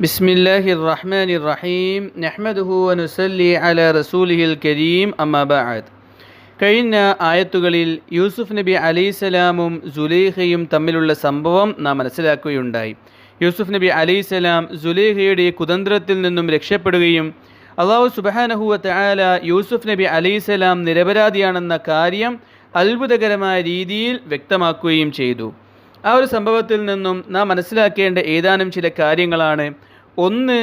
بسم الله الرحمن الرحيم نحمده ونسلي على رسوله الكريم أما بعد കഴിഞ്ഞ ആയത്തുകളിൽ യൂസുഫ് നബി അലൈസലാമും സുലേഖയും തമ്മിലുള്ള സംഭവം നാം മനസ്സിലാക്കുകയുണ്ടായി യൂസുഫ് നബി അലൈസലാം സുലേഖയുടെ കുതന്ത്രത്തിൽ നിന്നും രക്ഷപ്പെടുകയും അള്ളാഹു സുബഹാനഹുവ തആല യൂസുഫ് നബി അലൈസലാം നിരപരാധിയാണെന്ന കാര്യം അത്ഭുതകരമായ രീതിയിൽ വ്യക്തമാക്കുകയും ചെയ്തു ആ ഒരു സംഭവത്തിൽ നിന്നും നാം മനസ്സിലാക്കേണ്ട ഏതാനും ചില കാര്യങ്ങളാണ് ഒന്ന്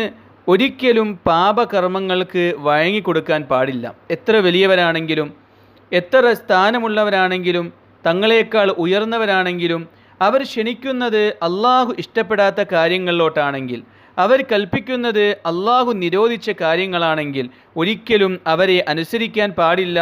ഒരിക്കലും പാപകർമ്മങ്ങൾക്ക് വഴങ്ങിക്കൊടുക്കാൻ പാടില്ല. എത്ര വലിയവരാണെങ്കിലും എത്ര സ്ഥാനമുള്ളവരാണെങ്കിലും തങ്ങളെക്കാൾ ഉയർന്നവരാണെങ്കിലും അവർ ക്ഷണിക്കുന്നത് അള്ളാഹു ഇഷ്ടപ്പെടാത്ത കാര്യങ്ങളിലോട്ടാണെങ്കിൽ അവർ കൽപ്പിക്കുന്നത് അള്ളാഹു നിരോധിച്ച കാര്യങ്ങളാണെങ്കിൽ ഒരിക്കലും അവരെ അനുസരിക്കാൻ പാടില്ല.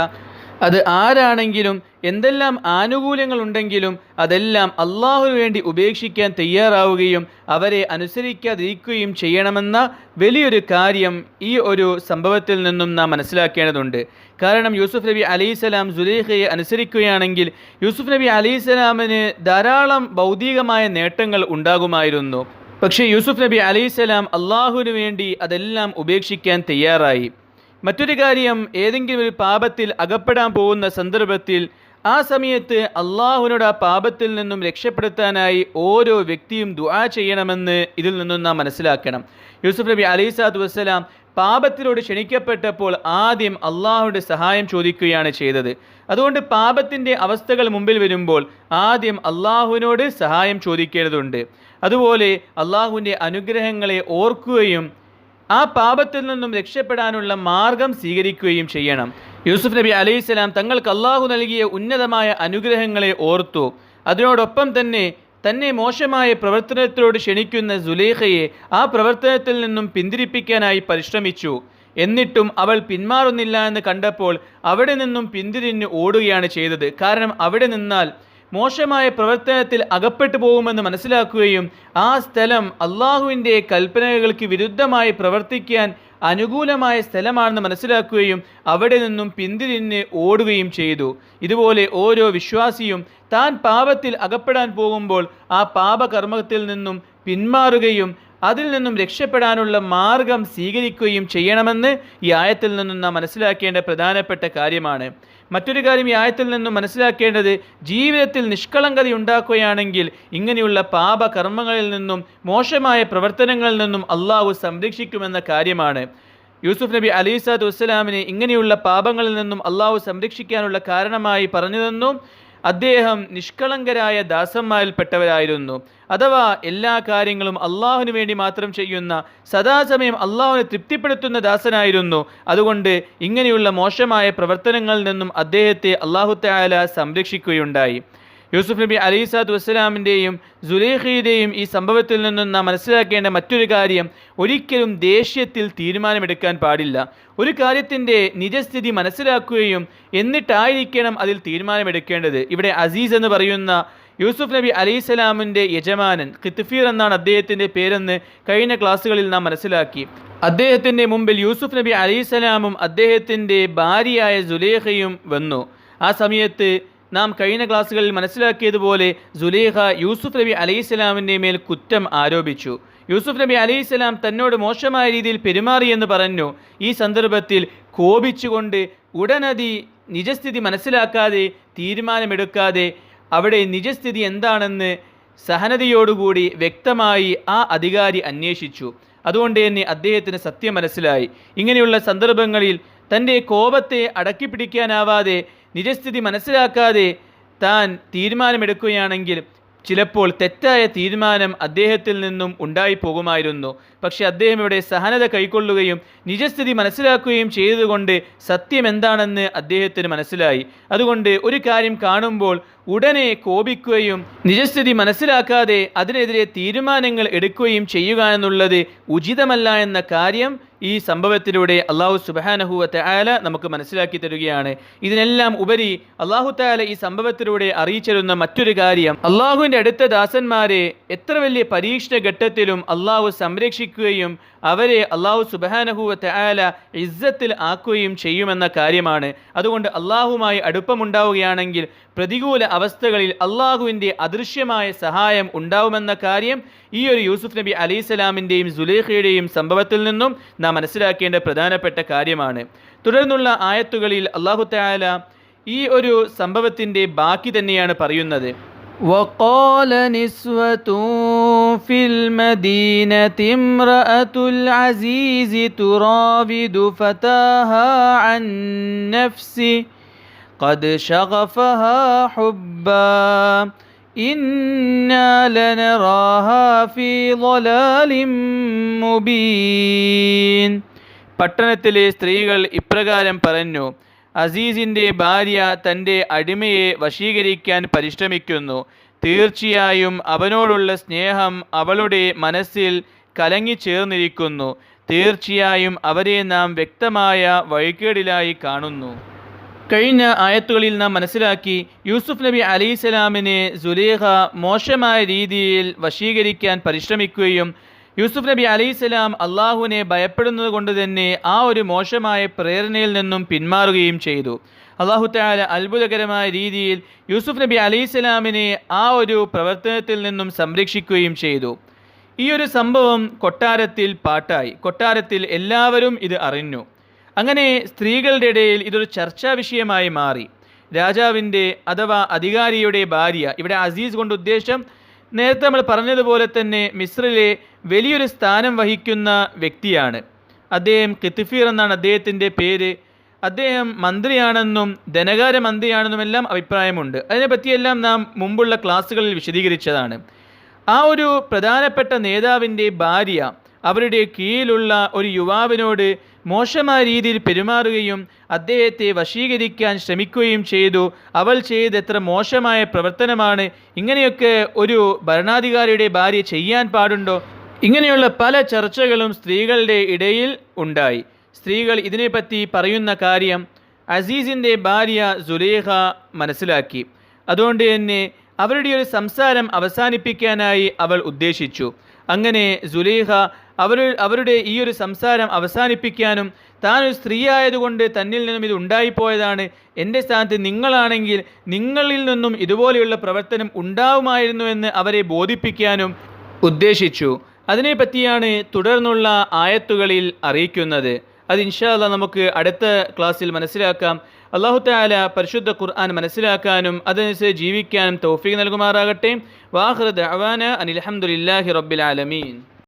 അത് ആരാണെങ്കിലും എന്തെല്ലാം ആനുകൂല്യങ്ങളുണ്ടെങ്കിലും അതെല്ലാം അള്ളാഹുവിന് വേണ്ടി ഉപേക്ഷിക്കാൻ തയ്യാറാവുകയും അവരെ അനുസരിക്കാതിരിക്കുകയും ചെയ്യണമെന്ന വലിയൊരു കാര്യം ഈ ഒരു സംഭവത്തിൽ നിന്നും നാം മനസ്സിലാക്കേണ്ടതുണ്ട്. കാരണം യൂസുഫ് നബി അലൈഹിസ്സലാം സുലേഖയെ അനുസരിക്കുകയാണെങ്കിൽ യൂസുഫ് നബി അലൈഹിസ്സലാമിന് ധാരാളം ഭൗതികമായ നേട്ടങ്ങൾ ഉണ്ടാകുമായിരുന്നു. പക്ഷേ യൂസുഫ് നബി അലൈഹിസ്സലാം അള്ളാഹുവിന് വേണ്ടി അതെല്ലാം ഉപേക്ഷിക്കാൻ തയ്യാറായി. മറ്റൊരു കാര്യം ഏതെങ്കിലും ഒരു പാപത്തിൽ അകപ്പെടാൻ പോകുന്ന സന്ദർഭത്തിൽ ആ സമയത്ത് അള്ളാഹുവിനോട് ആ പാപത്തിൽ നിന്നും രക്ഷപ്പെടുത്താനായി ഓരോ വ്യക്തിയും ദുആ ചെയ്യണമെന്ന് ഇതിൽ നിന്നും നാം മനസ്സിലാക്കണം. യൂസുഫ് നബി അലൈസാദ് വസ്സലാം പാപത്തിലോട് ക്ഷണിക്കപ്പെട്ടപ്പോൾ ആദ്യം അള്ളാഹുവിന്റെ സഹായം ചോദിക്കുകയാണ് ചെയ്തത്. അതുകൊണ്ട് പാപത്തിന്റെ അവസ്ഥകൾ മുമ്പിൽ വരുമ്പോൾ ആദ്യം അള്ളാഹുവിനോട് സഹായം ചോദിക്കേണ്ടതുണ്ട്. അതുപോലെ അള്ളാഹുവിന്റെ അനുഗ്രഹങ്ങളെ ഓർക്കുകയും ആ പാപത്തിൽ നിന്നും രക്ഷപ്പെടാനുള്ള മാർഗം സ്വീകരിക്കുകയും ചെയ്യണം. യൂസുഫ് നബി അലൈഹിസ്സലാം തങ്ങൾക്ക് അള്ളാഹു നൽകിയ ഉന്നതമായ അനുഗ്രഹങ്ങളെ ഓർത്തു. അതിനോടൊപ്പം തന്നെ തന്നെ മോശമായ പ്രവർത്തനത്തിലോട് ക്ഷണിക്കുന്ന സുലേഖയെ ആ പ്രവർത്തനത്തിൽ നിന്നും പിന്തിരിപ്പിക്കാനായി പരിശ്രമിച്ചു. എന്നിട്ടും അവൾ പിന്മാറുന്നില്ല എന്ന് കണ്ടപ്പോൾ അവിടെ നിന്നും പിന്തിരിഞ്ഞ് ഓടുകയാണ് ചെയ്തത്. കാരണം അവിടെ നിന്നാൽ മോശമായ പ്രവർത്തനത്തിൽ അകപ്പെട്ടു പോകുമെന്ന് മനസ്സിലാക്കുകയും ആ സ്ഥലം അള്ളാഹുവിന്റെ കൽപ്പനകൾക്ക് വിരുദ്ധമായി പ്രവർത്തിക്കാൻ അനുകൂലമായ സ്ഥലമാണെന്ന് മനസ്സിലാക്കുകയും അവിടെ നിന്നും പിന്തിരിഞ്ഞ് ഓടുകയും ചെയ്തു. ഇതുപോലെ ഓരോ വിശ്വാസിയും താൻ പാപത്തിൽ അകപ്പെടാൻ പോകുമ്പോൾ ആ പാപകർമ്മത്തിൽ നിന്നും പിന്മാറുകയും അതിൽ നിന്നും രക്ഷപ്പെടാനുള്ള മാർഗം സ്വീകരിക്കുകയും ചെയ്യണമെന്ന് ഈ ആയത്തിൽ നിന്നും നാം മനസ്സിലാക്കേണ്ട പ്രധാനപ്പെട്ട കാര്യമാണ്. മറ്റൊരു കാര്യം ഈ ആയത്തിൽ നിന്നും മനസ്സിലാക്കേണ്ടത് ജീവിതത്തിൽ നിഷ്കളങ്കത ഉണ്ടാക്കുകയാണെങ്കിൽ ഇങ്ങനെയുള്ള പാപകർമ്മങ്ങളിൽ നിന്നും മോശമായ പ്രവർത്തനങ്ങളിൽ നിന്നും അള്ളാഹു സംരക്ഷിക്കുമെന്ന കാര്യമാണ്. യൂസുഫ് നബി അലിസാദ് വസ്സലാമിനെ ഇങ്ങനെയുള്ള പാപങ്ങളിൽ നിന്നും അള്ളാഹു സംരക്ഷിക്കാനുള്ള കാരണമായി പറഞ്ഞു തന്നു. അദ്ദേഹം നിഷ്കളങ്കരായ ദാസന്മാരിൽപ്പെട്ടവരായിരുന്നു. അഥവാ എല്ലാ കാര്യങ്ങളും അള്ളാഹുവിന് വേണ്ടി മാത്രം ചെയ്യുന്ന സദാസമയം അള്ളാഹുവിനെ തൃപ്തിപ്പെടുത്തുന്ന ദാസനായിരുന്നു. അതുകൊണ്ട് ഇങ്ങനെയുള്ള മോശമായ പ്രവർത്തനങ്ങളിൽ നിന്നും അദ്ദേഹത്തെ അള്ളാഹു സംരക്ഷിക്കുകയുണ്ടായി. യൂസുഫ് നബി അലൈസാദ് വസ്സലാമിന്റെയും സുലേഖയുടെയും ഈ സംഭവത്തിൽ നിന്നും നാം മനസ്സിലാക്കേണ്ട മറ്റൊരു കാര്യം ഒരിക്കലും ദേഷ്യത്തിൽ തീരുമാനമെടുക്കാൻ പാടില്ല. ഒരു കാര്യത്തിന്റെ നിജസ്ഥിതി മനസ്സിലാക്കുകയും എന്നിട്ടായിരിക്കണം അതിൽ തീരുമാനമെടുക്കേണ്ടത്. ഇവിടെ അസീസ് എന്ന് പറയുന്ന യൂസുഫ് നബി അലൈസലാമിന്റെ യജമാനൻ ഖിത്ഫീർ എന്നാണ് അദ്ദേഹത്തിന്റെ പേരെന്ന് കഴിഞ്ഞ ക്ലാസ്സുകളിൽ നാം മനസ്സിലാക്കി. അദ്ദേഹത്തിന്റെ മുമ്പിൽ യൂസുഫ് നബി അലൈസലാമും അദ്ദേഹത്തിന്റെ ഭാര്യയായ സുലേഖയും വന്നു. ആ സമയത്ത് നാം കഴിഞ്ഞ ക്ലാസ്സുകളിൽ മനസ്സിലാക്കിയതുപോലെ സുലേഖ യൂസുഫ് നബി അലൈഹിസ്സലാമിന്റെ മേൽ കുറ്റം ആരോപിച്ചു. യൂസുഫ് നബി അലൈഹിസ്സലാം തന്നോട് മോശമായ രീതിയിൽ പെരുമാറിയെന്ന് പറഞ്ഞു. ഈ സന്ദർഭത്തിൽ കോപിച്ചുകൊണ്ട് ഉടനടി നിജസ്ഥിതി മനസ്സിലാക്കാതെ തീരുമാനമെടുക്കാതെ അവിടെ നിജസ്ഥിതി എന്താണെന്ന് സഹനതയോടുകൂടി വ്യക്തമായി ആ അധികാരി അന്വേഷിച്ചു. അതുകൊണ്ട് തന്നെ അദ്ദേഹത്തിന് സത്യം മനസ്സിലായി. ഇങ്ങനെയുള്ള സന്ദർഭങ്ങളിൽ തന്റെ കോപത്തെ അടക്കി പിടിക്കാനാവാതെ നിജസ്ഥിതി മനസ്സിലാക്കാതെ താൻ തീരുമാനമെടുക്കുകയാണെങ്കിൽ ചിലപ്പോൾ തെറ്റായ തീരുമാനം അദ്ദേഹത്തിൽ നിന്നും ഉണ്ടായിപ്പോകുമായിരുന്നു. പക്ഷേ അദ്ദേഹം ഇവിടെ സഹനത കൈക്കൊള്ളുകയും നിജസ്ഥിതി മനസ്സിലാക്കുകയും ചെയ്തുകൊണ്ട് സത്യം എന്താണെന്ന് അദ്ദേഹത്തിന് മനസ്സിലായി. അതുകൊണ്ട് ഒരു കാര്യം കാണുമ്പോൾ ഉടനെ കോപിക്കുകയും നിജസ്ഥിതി മനസ്സിലാക്കാതെ അതിനെതിരെ തീരുമാനങ്ങൾ എടുക്കുകയും ചെയ്യുക എന്നുള്ളത് ഉചിതമല്ല എന്ന കാര്യം ഈ സംഭവത്തിലൂടെ അള്ളാഹു സുബാനഹു തയാല നമുക്ക് മനസ്സിലാക്കി തരികയാണ്. ഇതിനെല്ലാം ഉപരി അള്ളാഹു താല ഈ സംഭവത്തിലൂടെ അറിയിച്ചിരുന്ന മറ്റൊരു കാര്യം അള്ളാഹുവിന്റെ അടുത്ത ദാസന്മാരെ എത്ര വലിയ പരീക്ഷണ ഘട്ടത്തിലും അള്ളാഹു സംരക്ഷിക്കുകയും അവരെ അള്ളാഹു സുബാനഹുവത്തെ ആല ഇസ്സത്തിൽ ആക്കുകയും ചെയ്യുമെന്ന കാര്യമാണ്. അതുകൊണ്ട് അള്ളാഹുമായി അടുപ്പമുണ്ടാവുകയാണെങ്കിൽ പ്രതികൂല അവസ്ഥകളിൽ അള്ളാഹുവിന്റെ അദൃശ്യമായ സഹായം ഉണ്ടാവുമെന്ന കാര്യം ഈ ഒരു യൂസുഫ് നബി അലൈസലാമിന്റെയും സുലേഖയുടെയും സംഭവത്തിൽ നിന്നും നാം മനസ്സിലാക്കേണ്ട പ്രധാനപ്പെട്ട കാര്യമാണ്. തുടർന്നുള്ള ആയത്തുകളിൽ അള്ളാഹു താല ഈ ഒരു സംഭവത്തിന്റെ ബാക്കി തന്നെയാണ് പറയുന്നത്. وقال نسوة في المدينة امرأة العزيز تراود فتاها عن نفسه قد شغفها حبا إنا لنراها في ضلال مبين പട്ടണത്തിലെ സ്ത്രീകൾ ഇപ്രകാരം പറഞ്ഞു അസീസിന്റെ ഭാര്യ തന്റെ അടിമയെ വശീകരിക്കാൻ പരിശ്രമിക്കുന്നു. തീർച്ചയായും അവനോടുള്ള സ്നേഹം അവളുടെ മനസ്സിൽ കലങ്ങിച്ചേർന്നിരിക്കുന്നു. തീർച്ചയായും അവരെ നാം വ്യക്തമായ വഴിക്കേടിലായി കാണുന്നു. കഴിഞ്ഞ ആയത്തുകളിൽ നാം മനസ്സിലാക്കി യൂസുഫ് നബി അലൈസലാമിനെ സുലേഖ മോശമായ രീതിയിൽ വശീകരിക്കാൻ പരിശ്രമിക്കുകയും യൂസുഫ് നബി അലൈഹിസ്സലാം അള്ളാഹുവിനെ ഭയപ്പെടുന്നത് കൊണ്ട് തന്നെ ആ ഒരു മോശമായ പ്രേരണയിൽ നിന്നും പിന്മാറുകയും ചെയ്തു. അള്ളാഹു താല അത്ഭുതകരമായ രീതിയിൽ യൂസുഫ് നബി അലൈഹിസ്സലാമിനെ ആ ഒരു പ്രവർത്തനത്തിൽ നിന്നും സംരക്ഷിക്കുകയും ചെയ്തു. ഈ ഒരു സംഭവം കൊട്ടാരത്തിൽ പാട്ടായി. കൊട്ടാരത്തിൽ എല്ലാവരും ഇത് അറിഞ്ഞു. അങ്ങനെ സ്ത്രീകളുടെ ഇടയിൽ ഇതൊരു ചർച്ചാ വിഷയമായി മാറി. രാജാവിന്റെ അഥവാ അധികാരിയുടെ ഭാര്യ ഇവിടെ അസീസ് കൊണ്ട് ഉദ്ദേശം നേരത്തെ നമ്മൾ പറഞ്ഞതുപോലെ തന്നെ മിസ്രിലെ വലിയൊരു സ്ഥാനം വഹിക്കുന്ന വ്യക്തിയാണ്. അദ്ദേഹം കിത്തിഫീർ എന്നാണ് അദ്ദേഹത്തിന്റെ പേര്. അദ്ദേഹം മന്ത്രിയാണെന്നും ധനകാര്യ മന്ത്രിയാണെന്നും എല്ലാം അഭിപ്രായമുണ്ട്. അതിനെപ്പറ്റിയെല്ലാം നാം മുമ്പുള്ള ക്ലാസ്സുകളിൽ വിശദീകരിച്ചതാണ്. ആ ഒരു പ്രധാനപ്പെട്ട നേതാവിന്റെ ഭാര്യ അവരുടെ കീഴിലുള്ള ഒരു യുവാവിനോട് മോശമായ രീതിയിൽ പെരുമാറുകയും അദ്ദേഹത്തെ വശീകരിക്കാൻ ശ്രമിക്കുകയും ചെയ്തു. അവൾ ചെയ്ത് എത്ര മോശമായ പ്രവർത്തനമാണ്. ഇങ്ങനെയൊക്കെ ഒരു ഭരണാധികാരിയുടെ ഭാര്യ ചെയ്യാൻ പാടുണ്ടോ? ഇങ്ങനെയുള്ള പല ചർച്ചകളും സ്ത്രീകളുടെ ഇടയിൽ ഉണ്ടായി. സ്ത്രീകൾ ഇതിനെപ്പറ്റി പറയുന്ന കാര്യം അസീസിന്റെ ഭാര്യ സുലേഖ മനസ്സിലാക്കി. അതുകൊണ്ട് തന്നെ അവരുടെ ഒരു സംസാരം അവസാനിപ്പിക്കാനായി അവൾ ഉദ്ദേശിച്ചു. അങ്ങനെ സുലീഹ അവർ അവരുടെ ഈ ഒരു സംസാരം അവസാനിപ്പിക്കാനും താൻ ഒരു സ്ത്രീ ആയതുകൊണ്ട് തന്നിൽ നിന്നും ഇത് ഉണ്ടായിപ്പോയതാണ്. എന്റെ സ്ഥാനത്ത് നിങ്ങളാണെങ്കിൽ നിങ്ങളിൽ നിന്നും ഇതുപോലെയുള്ള പ്രവർത്തനം ഉണ്ടാവുമായിരുന്നുവെന്ന് അവരെ ബോധിപ്പിക്കാനും ഉദ്ദേശിച്ചു. അതിനെപ്പറ്റിയാണ് തുടർന്നുള്ള ആയത്തുകളിൽ അറിയിക്കുന്നത്. അത് ഇൻഷാല്ല നമുക്ക് അടുത്ത ക്ലാസ്സിൽ മനസ്സിലാക്കാം. അള്ളാഹു പരിശുദ്ധ ഖുർആൻ മനസ്സിലാക്കാനും അതനുസരിച്ച് ജീവിക്കാനും തൗഫീഖ് നൽകുമാറാകട്ടെ. വാഹൃദ് അവാന അനിൽഹമുല്ലാഹി റബ്ബിൽ ആലമീൻ.